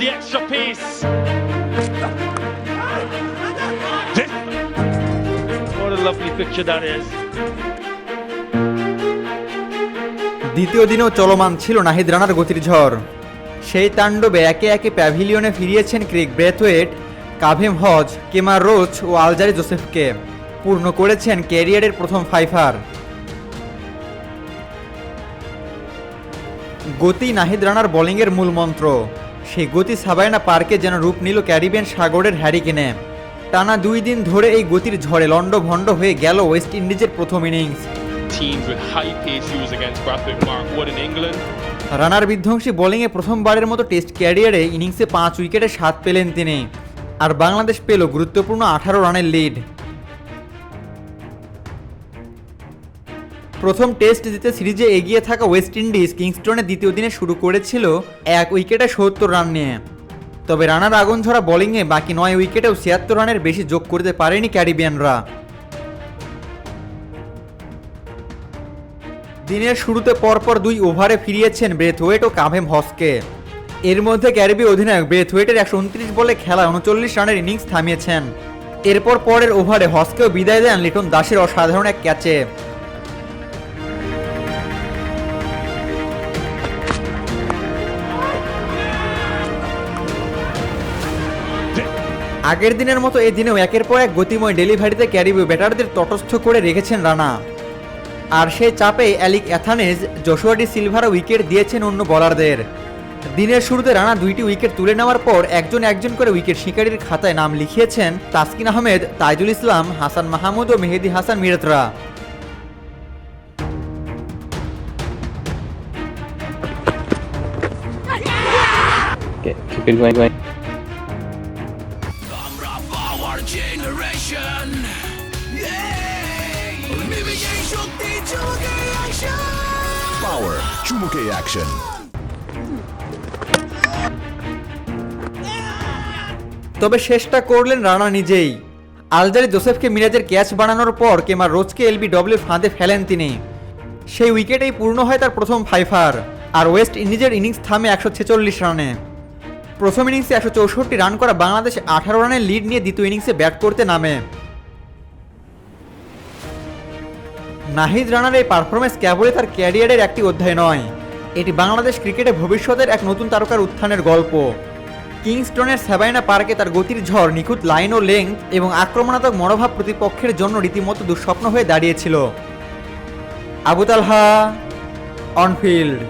the extra piece. What a lovely picture that is. দ্বিতীয় দিনেও চলমান ছিল নাহিদ রানার গতির ঝড় সেই তাণ্ডবে একে একে প্যাভিলিয়নে ফিরিয়েছেন Kraigg Brathwaite, Kavem Hodge Kemar Roach ও আলজারি জোসেফকে পূর্ণ করেছেন ক্যারিয়ারের প্রথম ফাইফার গতি নাহিদ রানার বোলিংয়ের মূল মন্ত্র সেই গতি সাবায়না পার্কে যেন রূপ নিল ক্যারিবিয়ান সাগরের হ্যারিকেনে। টানা দুই দিন ধরে এই গতির ঝড়ে লণ্ডভণ্ড হয়ে গেল ওয়েস্ট ইন্ডিজের প্রথম ইনিংস. রানার বিধ্বংসী বোলিংয়ে প্রথমবারের মতো টেস্ট ক্যারিয়ারে ইনিংসে পাঁচ উইকেটে সাত পেলেন তিনি। আর বাংলাদেশ পেল গুরুত্বপূর্ণ আঠারো রানের লিড। প্রথম টেস্ট জিতে সিরিজে এগিয়ে থাকা ওয়েস্ট ইন্ডিজ কিংস্টনে দ্বিতীয় দিনে শুরু করেছিল এক উইকেটে সত্তর রান নিয়ে। তবে রানার আগুন ঝরা বোলিংয়ে বাকি নয় উইকেটেও ছিয়াত্তর রানের বেশি যোগ করতে পারেনি ক্যারিবিয়ানরা। দিনের শুরুতে পরপর দুই ওভারে ফিরিয়েছেন ব্রেথওয়েট ও কাভেম হসকে। এর মধ্যে ক্যারিবি অধিনায়ক ব্রেথওয়েটের একশো উনত্রিশ বলে খেলা উনচল্লিশ রানের ইনিংস থামিয়েছেন। এরপর পরের ওভারে হসকেও বিদায় দেন লিটন দাসের অসাধারণ এক ক্যাচে। আগের দিনের মতো এই দিনেও একের পর এক গতিময় ডেলিভারিতে ক্যারিবি ব্যাটারদের তটস্থ করে রেখেছেন রানা। আর সেই চাপে অ্যালিক অ্যাথানেজ জশুয়াডি সিলভার উইকেট দিয়েছেন অন্য বোলারদের। দিনের শুরুতে রানা দুইটি উইকেট তুলে নেওয়ার পর একজন একজন করে উইকেট শিকারীর খাতায় নাম লিখিয়েছেন তাসকিন আহমেদ তাইজুল ইসলাম হাসান মাহমুদ ও মেহেদি হাসান মিরতরা। Okay, keep it going, going. Power চুমুকে action তবে শেষটা করলেন রানা নিজেই। আলজারি জোসেফকে মিরাজের ক্যাচ বানানোর পর কেমার রোজকে এলবি ডব্লিউর ফাঁদে ফেলেন তিনি। সেই উইকেটেই পূর্ণ হয় তার প্রথম ফাইফার আর ওয়েস্ট ইন্ডিজের ইনিংস থামে একশো ছেচল্লিশ রানে। প্রথম ইনিংসে একশো চৌষট্টি রান করা বাংলাদেশ আঠারো রানের লিড নিয়ে দ্বিতীয় ইনিংসে ব্যাট করতে নামে। নাহিদ রানার এই পারফরমেন্স কেবলই তার ক্যারিয়ারের একটি অধ্যায় নয়। এটি বাংলাদেশ ক্রিকেটে ভবিষ্যতের এক নতুন তারকার উত্থানের গল্প। কিংস্টনের সেবাইনা পার্কে তার গতির ঝড়, নিখুঁত লাইন ও লেংথ এবং আক্রমণাত্মক মনোভাব প্রতিপক্ষের জন্য রীতিমতো দুঃস্বপ্ন হয়ে দাঁড়িয়েছিল। আবুতালহা অনফিল্ড